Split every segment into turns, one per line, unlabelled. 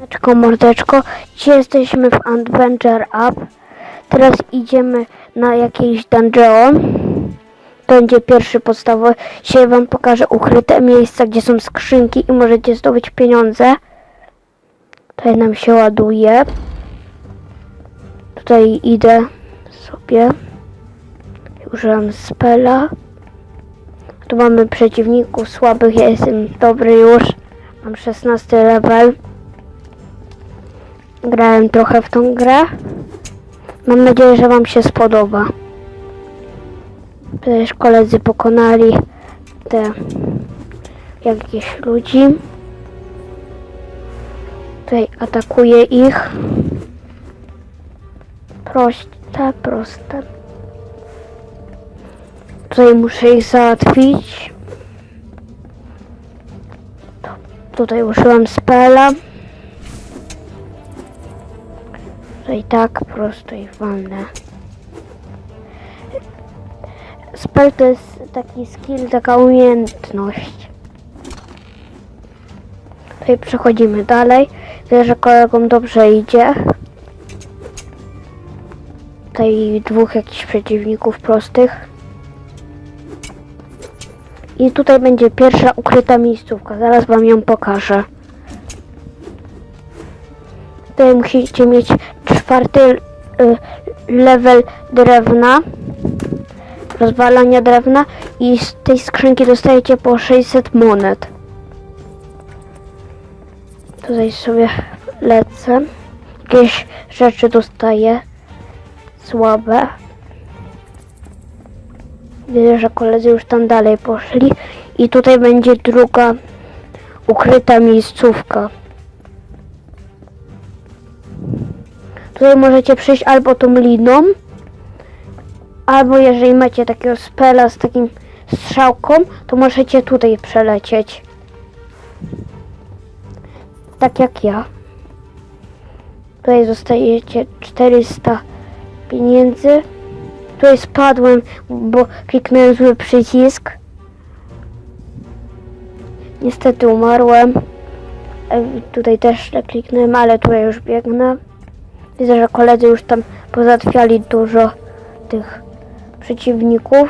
Mordeczko, mordeczko, dzisiaj jesteśmy w Adventure Up. Teraz idziemy na jakiś dungeon. To będzie pierwszy podstawowy. Dzisiaj wam pokażę ukryte miejsca, gdzie są skrzynki i możecie zdobyć pieniądze. Tutaj nam się ładuje. Tutaj idę sobie. Użyłam spela. Tu mamy przeciwników słabych, ja jestem dobry już. Mam 16 level. Grałem trochę w tą grę. Mam nadzieję, że Wam się spodoba. Też koledzy pokonali te jakieś ludzi. Tutaj atakuje ich. Proste, proste. Tutaj muszę ich załatwić. Tutaj użyłam spela. Tutaj tak prosto i wolne. Spell to jest taki skill, taka umiejętność. Tutaj przechodzimy dalej. Widzę, że kolegom dobrze idzie. Tutaj dwóch jakichś przeciwników prostych. I tutaj będzie pierwsza ukryta miejscówka. Zaraz wam ją pokażę. Tutaj musicie mieć czwarty y, level drewna. Rozwalania drewna i z tej skrzynki dostajecie po 600 monet. Tutaj sobie lecę. Jakieś rzeczy dostaję. Słabe. Widzę, że koledzy już tam dalej poszli. I tutaj będzie druga ukryta miejscówka. Tutaj możecie przejść albo tą liną, albo jeżeli macie takiego spela z takim strzałką, to możecie tutaj przelecieć. Tak jak ja. Tutaj zostajecie 400 pieniędzy. Tutaj spadłem, bo kliknąłem zły przycisk. Niestety umarłem. E, Tutaj też kliknąłem, ale tutaj już biegnę. Widzę, że koledzy już tam pozatwiali dużo tych przeciwników.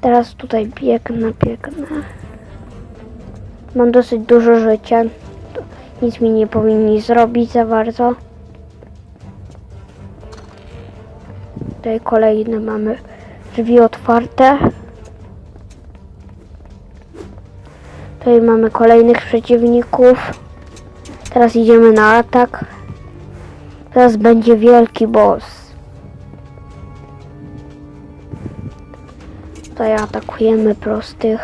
Teraz tutaj biegnę, biegnę. Mam dosyć dużo życia. Nic mi nie powinni zrobić za bardzo. Tutaj kolejne mamy drzwi otwarte. Tutaj mamy kolejnych przeciwników. Teraz idziemy na atak. Teraz będzie wielki boss. Tutaj atakujemy prostych.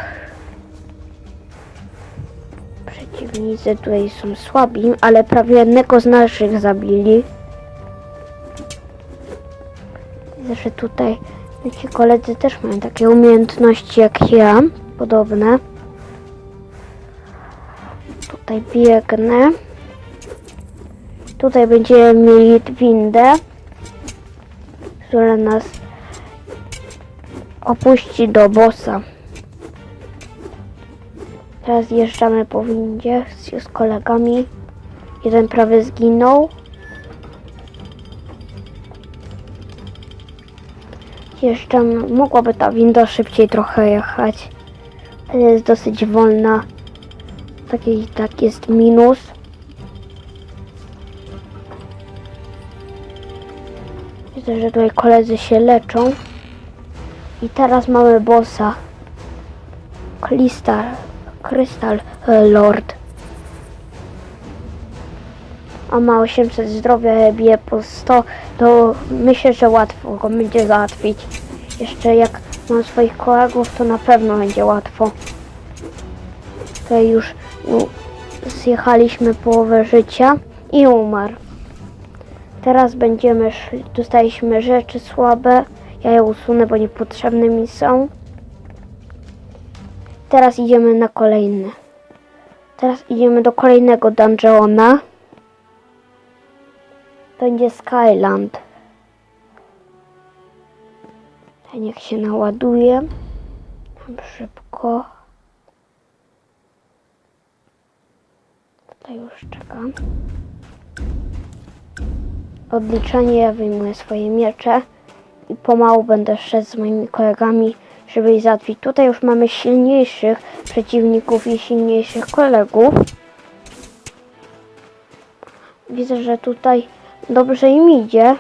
Przeciwnicy tutaj są słabi, ale prawie jednego z naszych zabili. Widzę, że tutaj ci koledzy też mają takie umiejętności jak ja, podobne. Tutaj biegnę. Tutaj będziemy mieli windę, która nas opuści do bossa. Teraz jeżdżamy po windzie z, z kolegami. Jeden prawie zginął. Jeżdżam. Mogłaby ta winda szybciej trochę jechać. Ale jest dosyć wolna. Taki tak jest minus. Widzę, że tutaj koledzy się leczą. I teraz mamy bossa. Krystal, Krystal e, Lord. A ma 800 zdrowia, bije po 100, to myślę, że łatwo go będzie załatwić. Jeszcze jak mam swoich kolegów, to na pewno będzie łatwo. Tutaj już zjechaliśmy połowę życia i umarł. Teraz będziemy szli, dostaliśmy rzeczy słabe. Ja je usunę, bo niepotrzebne mi są. Teraz idziemy na kolejny. Teraz idziemy do kolejnego dungeona. Będzie Skyland. Ten niech się naładuje. Tam szybko. Tutaj już czekam. Odliczenie, ja wyjmuję swoje miecze i pomału będę szedł z moimi kolegami, żeby ich załatwić. Tutaj już mamy silniejszych przeciwników i silniejszych kolegów. Widzę, że tutaj dobrze im idzie.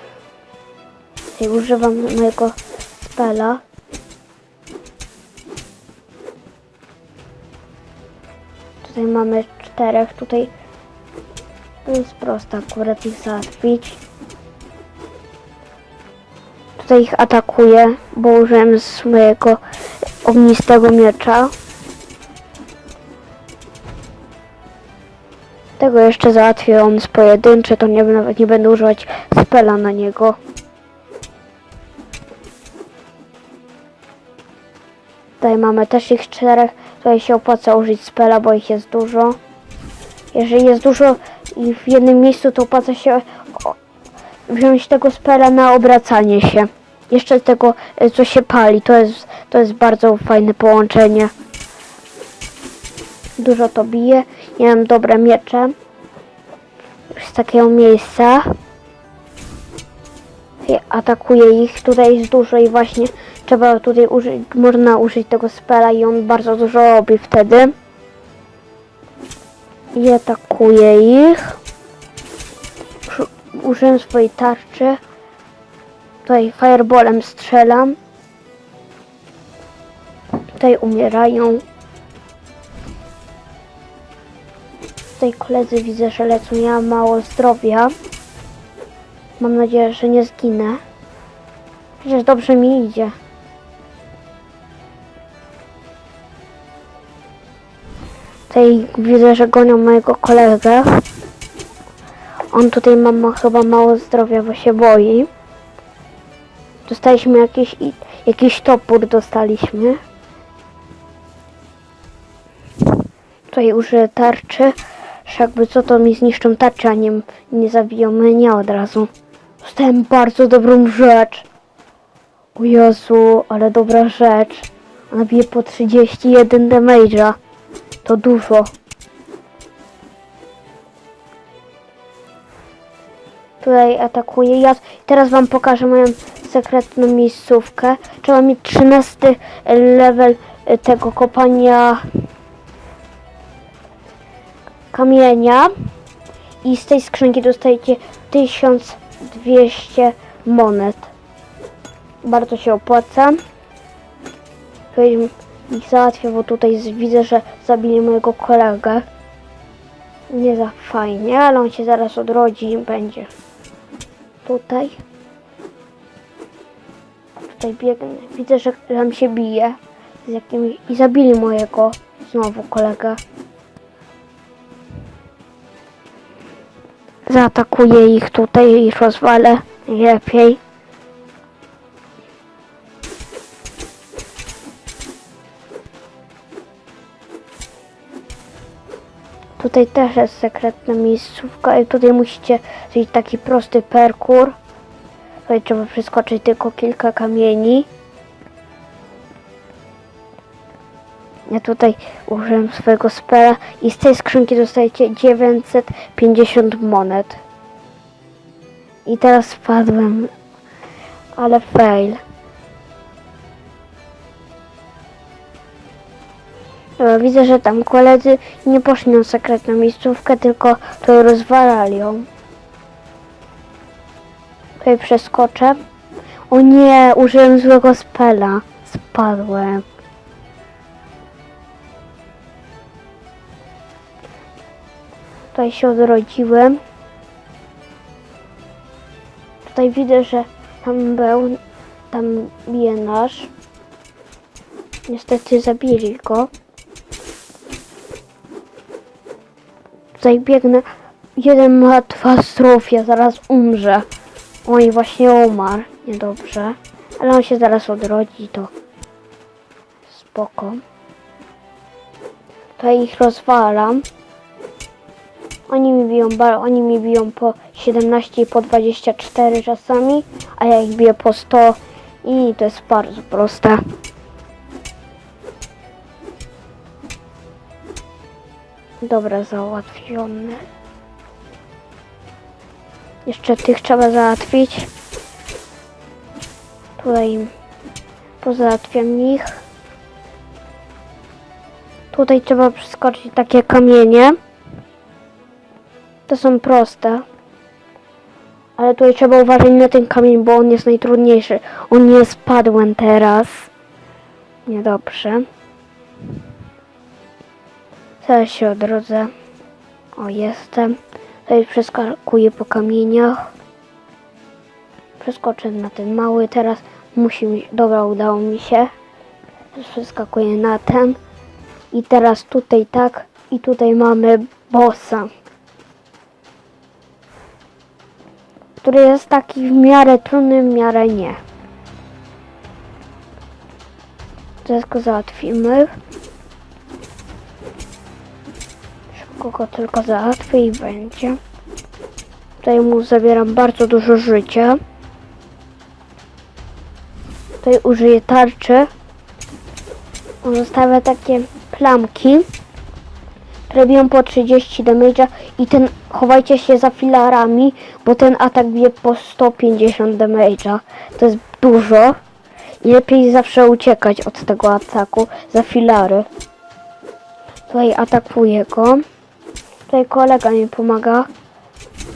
Używam mojego spela. Tutaj mamy czterech. Tutaj to jest proste akurat ich załatwić. Tutaj ich atakuję, bo użyłem swojego ognistego miecza. Tego jeszcze załatwię, on jest pojedynczy, to nie, nawet nie będę używać spela na niego. Tutaj mamy też ich czterech. Tutaj się opłaca użyć spela, bo ich jest dużo. Jeżeli jest dużo i w jednym miejscu, to opłaca się wziąć tego spela na obracanie się. Jeszcze tego, y, co się pali. To jest, to jest bardzo fajne połączenie. Dużo to bije. Ja mam dobre miecze. Z takiego miejsca. I atakuję ich. Tutaj jest dużo i właśnie trzeba tutaj użyć, można użyć tego spela i on bardzo dużo robi wtedy. I atakuję ich. Uży- Użyłem swojej tarczy. Tutaj fireballem strzelam. Tutaj umierają. Tutaj koledzy widzę, że lecą. Ja mało zdrowia. Mam nadzieję, że nie zginę. Przecież dobrze mi idzie. Tutaj widzę, że gonią mojego kolegę. On tutaj ma ma chyba mało zdrowia, bo się boi. Dostaliśmy jakiś, jakiś topór, dostaliśmy. Tutaj użyję tarczy. Jakby co to mi zniszczą tarczę, a nie, nie zabiją mnie od razu. Dostałem bardzo dobrą rzecz. O Jezu, ale dobra rzecz. Ona bije po 31 damage'a. To dużo. Tutaj atakuję. Ja teraz wam pokażę moją sekretną miejscówkę. Trzeba mieć 13 level y, tego kopania kamienia. I z tej skrzynki dostajecie 1200 monet. Bardzo się opłaca. Ich załatwię, bo tutaj widzę, że zabili mojego kolegę. Nie za fajnie, ale on się zaraz odrodzi i będzie. Tutaj. Tutaj biegnę. Widzę, że tam się bije. Z jakimś... I zabili mojego znowu kolegę. Zaatakuję ich tutaj i rozwalę najlepiej. Tutaj też jest sekretna miejscówka i tutaj musicie zrobić taki prosty perkur. Tutaj trzeba przeskoczyć tylko kilka kamieni. Ja tutaj użyłem swojego spela i z tej skrzynki dostajecie 950 monet. I teraz spadłem. Ale fail. Widzę, że tam koledzy nie poszli na sekretną miejscówkę, tylko to rozwalali ją. Tutaj przeskoczę. O nie, użyłem złego spela. Spadłem. Tutaj się odrodziłem. Tutaj widzę, że tam był, tam bije nasz. Niestety zabili go. Tutaj biegnę. Jeden ma dwa zaraz umrze. Oj, właśnie umarł. Niedobrze. Ale on się zaraz odrodzi, to spoko. Tutaj ich rozwalam. Oni mi biją, oni mi biją po 17 i po 24 czasami, a ja ich biję po 100 i to jest bardzo proste. Dobra, załatwiony. Jeszcze tych trzeba załatwić. Tutaj pozałatwiam ich. Tutaj trzeba przeskoczyć takie kamienie. To są proste. Ale tutaj trzeba uważać na ten kamień, bo on jest najtrudniejszy. On nie spadłem teraz. Niedobrze. Zaraz się odrodzę. O, jestem. Tutaj przeskakuję po kamieniach. Przeskoczę na ten mały. Teraz musi mi... Dobra, udało mi się. Teraz Przeskakuję na ten. I teraz tutaj tak. I tutaj mamy bossa. Który jest taki w miarę trudny, w miarę nie. Teraz go załatwimy. Szybko go tylko załatwię i będzie. Tutaj mu zabieram bardzo dużo życia. Tutaj użyję tarczy. On takie plamki, biją po 30 damage'a i ten chowajcie się za filarami, bo ten atak bije po 150 damage'a. To jest dużo. I lepiej zawsze uciekać od tego ataku za filary. Tutaj atakuję go. Tutaj kolega mi pomaga.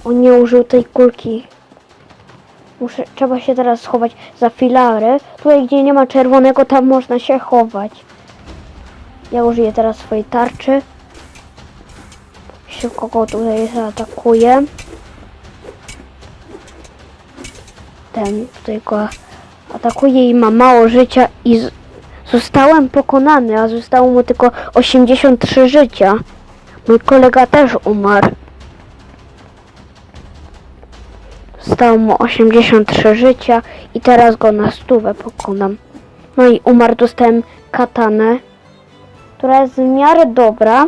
On nie użył tej kulki. Muszę, trzeba się teraz schować za filary. Tutaj, gdzie nie ma czerwonego, tam można się chować. Ja użyję teraz swojej tarczy. Szybko go tutaj zaatakuję. Ten tutaj go atakuje i ma mało życia i zostałem pokonany, a zostało mu tylko 83 życia. Mój kolega też umarł. Zostało mu 83 życia i teraz go na stówę pokonam. No i umarł, dostałem katanę, która jest w miarę dobra,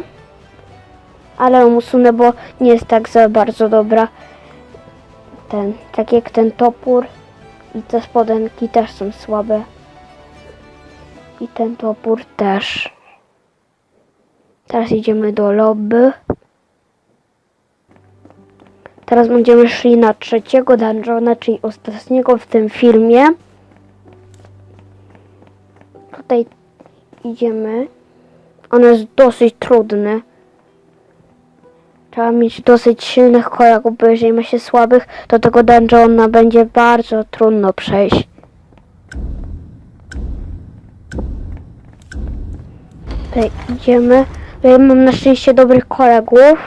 ale ją usunę, bo nie jest tak za bardzo dobra. Ten, tak jak ten topór i te spodenki też są słabe. I ten topór też. Teraz idziemy do lobby. Teraz będziemy szli na trzeciego dungeona, czyli ostatniego w tym filmie. Tutaj idziemy. On jest dosyć trudny. Trzeba mieć dosyć silnych kolegów, bo jeżeli ma się słabych, to tego dungeona będzie bardzo trudno przejść. Tutaj idziemy. Tutaj mam na szczęście dobrych kolegów.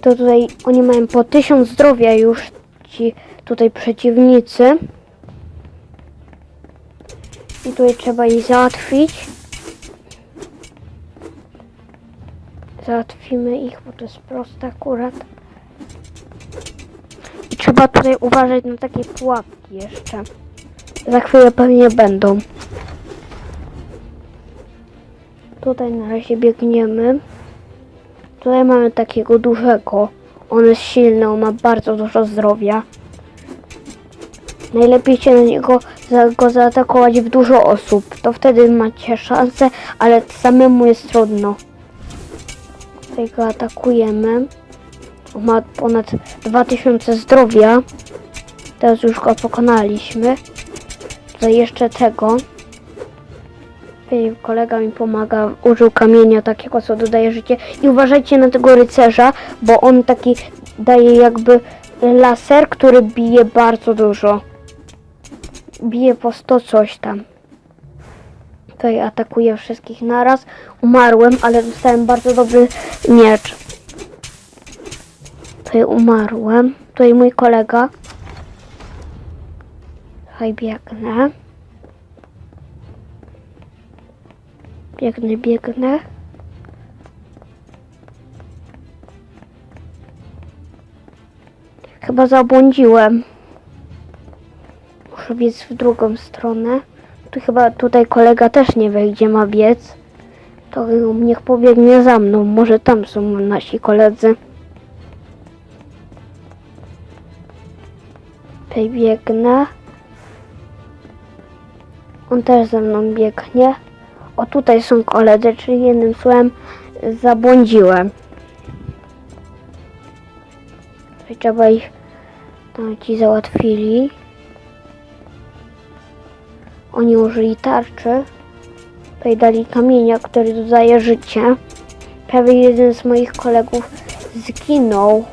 To tutaj oni mają po 1000 zdrowia już ci tutaj przeciwnicy. I tutaj trzeba ich załatwić. Załatwimy ich, bo to jest proste akurat. I trzeba tutaj uważać na takie pułapki jeszcze. Za chwilę pewnie będą. Tutaj na razie biegniemy. Tutaj mamy takiego dużego. On jest silny, on ma bardzo dużo zdrowia. Najlepiej się na niego za, go zaatakować w dużo osób. To wtedy macie szansę, ale samemu jest trudno. Tutaj go atakujemy. On ma ponad 2000 zdrowia. Teraz już go pokonaliśmy. Tutaj jeszcze tego. Tutaj kolega mi pomaga. Użył kamienia takiego, co dodaje życie. I uważajcie na tego rycerza, bo on taki daje jakby laser, który bije bardzo dużo. Bije po 100 coś tam. Tutaj atakuję wszystkich naraz. Umarłem, ale dostałem bardzo dobry miecz. Tutaj umarłem. Tutaj mój kolega. Tutaj biegnę. Biegnę, biegnę. Chyba zabłądziłem. Muszę biec w drugą stronę. Tu chyba tutaj kolega też nie wie, gdzie ma biec. To niech pobiegnie za mną. Może tam są nasi koledzy. Tutaj biegnę. On też ze mną biegnie. O tutaj są koledzy, czyli jednym słowem zabłądziłem. Trzeba ich tam ci załatwili. Oni użyli tarczy. Tutaj dali kamienia, który dodaje życie. Prawie jeden z moich kolegów zginął.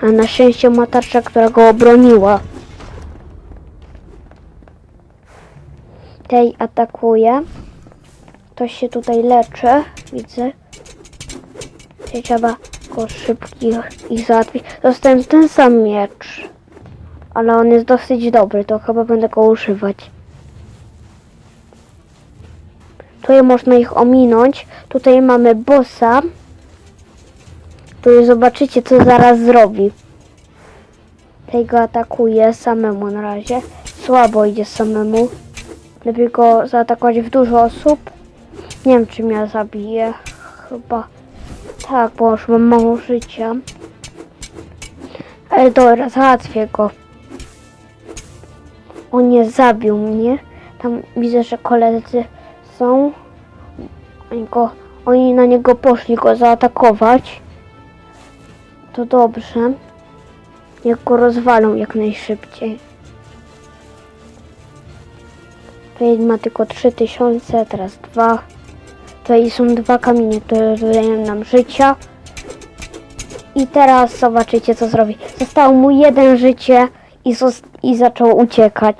A na szczęście ma tarczę, która go obroniła. Tej atakuje. Ktoś się tutaj leczy, widzę. Tutaj trzeba go szybkich ich załatwić. Dostałem ten sam miecz. Ale on jest dosyć dobry, to chyba będę go używać. Tutaj można ich ominąć. Tutaj mamy bossa. Tu zobaczycie, co zaraz zrobi. Tej go atakuje samemu na razie. Słabo idzie samemu. Lepiej go zaatakować w dużo osób. Nie wiem, czy mnie zabije. Chyba tak, bo już mam mało życia. Ale dobra, załatwię go. On nie zabił mnie. Tam widzę, że koledzy są. Oni, go, oni na niego poszli go zaatakować. To dobrze. Niech go rozwalą jak najszybciej. Tutaj ma tylko 3000, teraz dwa. Tutaj są dwa kamienie, które dodają nam życia. I teraz zobaczycie co zrobi. Zostało mu jeden życie i, i zaczął uciekać.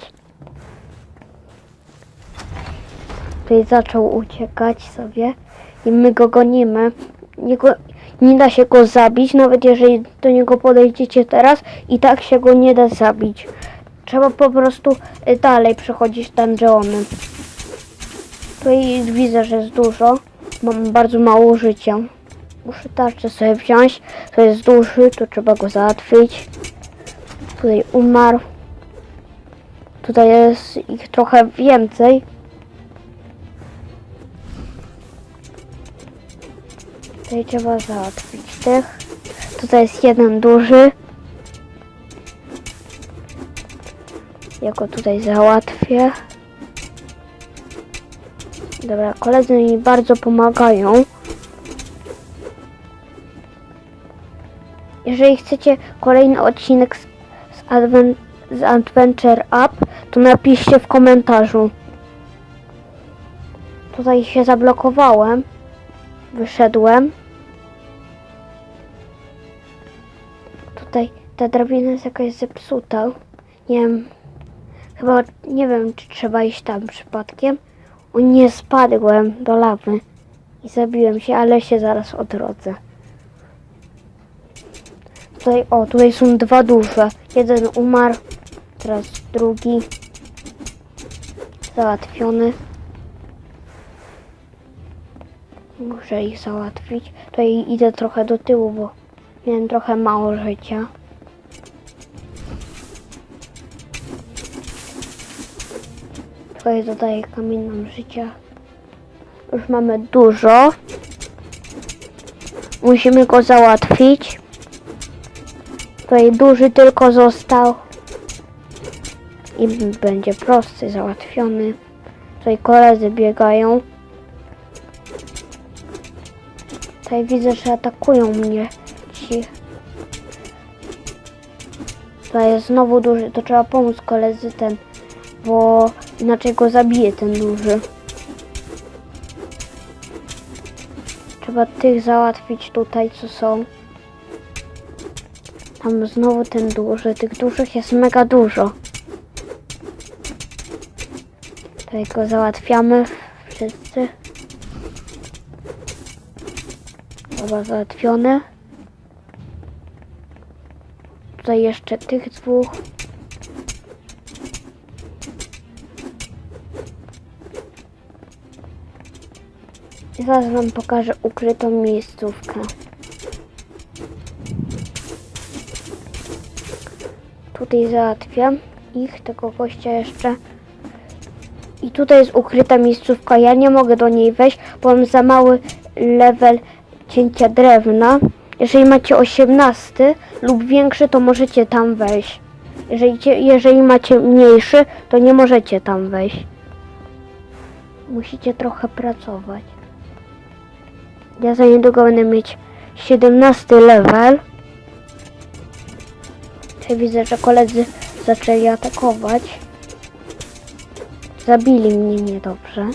Tutaj zaczął uciekać sobie i my go gonimy. Nie, go, nie da się go zabić, nawet jeżeli do niego podejdziecie teraz i tak się go nie da zabić. Trzeba po prostu y, dalej przechodzić dungeony. Tutaj widzę, że jest dużo. Mam bardzo mało życia. Muszę tarczę sobie wziąć. To jest duży, to trzeba go załatwić. Tutaj umarł. Tutaj jest ich trochę więcej. Tutaj trzeba załatwić tych. Tutaj jest jeden duży. Ja go tutaj załatwię. Dobra, koledzy mi bardzo pomagają. Jeżeli chcecie kolejny odcinek z, z, Adven, z Adventure Up, to napiszcie w komentarzu. Tutaj się zablokowałem. Wyszedłem. Tutaj ta drabina jest jakaś zepsuta. Nie wiem. Chyba nie wiem, czy trzeba iść tam przypadkiem. O nie, spadłem do lawy i zabiłem się, ale się zaraz odrodzę. Tutaj, o, tutaj są dwa duże. Jeden umarł, teraz drugi. Załatwiony. Muszę ich załatwić. Tutaj idę trochę do tyłu, bo miałem trochę mało życia. Tutaj dodaję kamienną życia. Już mamy dużo. Musimy go załatwić. Tutaj duży tylko został. I będzie prosty, załatwiony. Tutaj koledzy biegają. Tutaj widzę, że atakują mnie ci. Tutaj jest znowu duży, to trzeba pomóc koledzy ten, bo inaczej go zabije ten duży. Trzeba tych załatwić tutaj, co są. Tam znowu ten duży, tych dużych jest mega dużo. Tutaj go załatwiamy wszyscy. Dobra, załatwione. Tutaj jeszcze tych dwóch. I zaraz wam pokażę ukrytą miejscówkę. Tutaj załatwiam ich, tego gościa jeszcze. I tutaj jest ukryta miejscówka. Ja nie mogę do niej wejść, bo mam za mały level cięcia drewna. Jeżeli macie 18 lub większy, to możecie tam wejść. Jeżeli, jeżeli macie mniejszy, to nie możecie tam wejść. Musicie trochę pracować. Ja za niedługo będę mieć 17 level. Tutaj widzę, że koledzy zaczęli atakować. Zabili mnie niedobrze.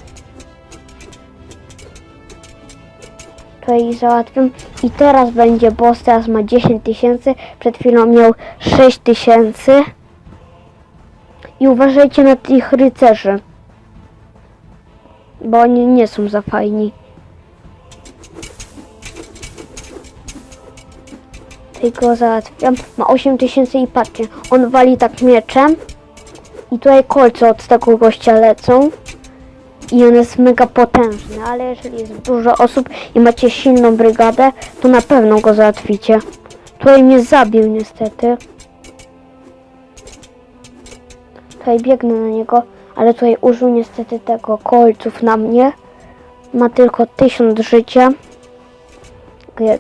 Tutaj załatwiam. I teraz będzie boss, teraz ma 10 tysięcy. Przed chwilą miał 6 tysięcy. I uważajcie na tych rycerzy. Bo oni nie są za fajni. Tylko załatwiam. Ma 8 tysięcy i patrzcie. On wali tak mieczem. I tutaj kolce od tego gościa lecą. I on jest mega potężny, ale jeżeli jest dużo osób i macie silną brygadę, to na pewno go załatwicie. Tutaj mnie zabił niestety. Tutaj biegnę na niego, ale tutaj użył niestety tego kolców na mnie. Ma tylko 1000 życia.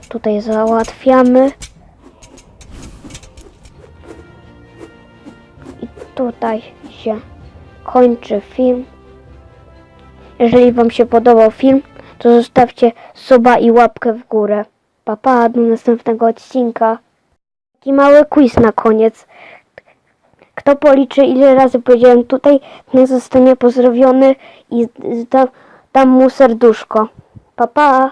Tutaj załatwiamy. Tutaj się kończy film. Jeżeli Wam się podobał film, to zostawcie suba i łapkę w górę. Pa, pa, do następnego odcinka. Taki mały quiz na koniec. Kto policzy, ile razy powiedziałem tutaj, nie zostanie pozdrowiony i dam, mu serduszko. Pa, pa.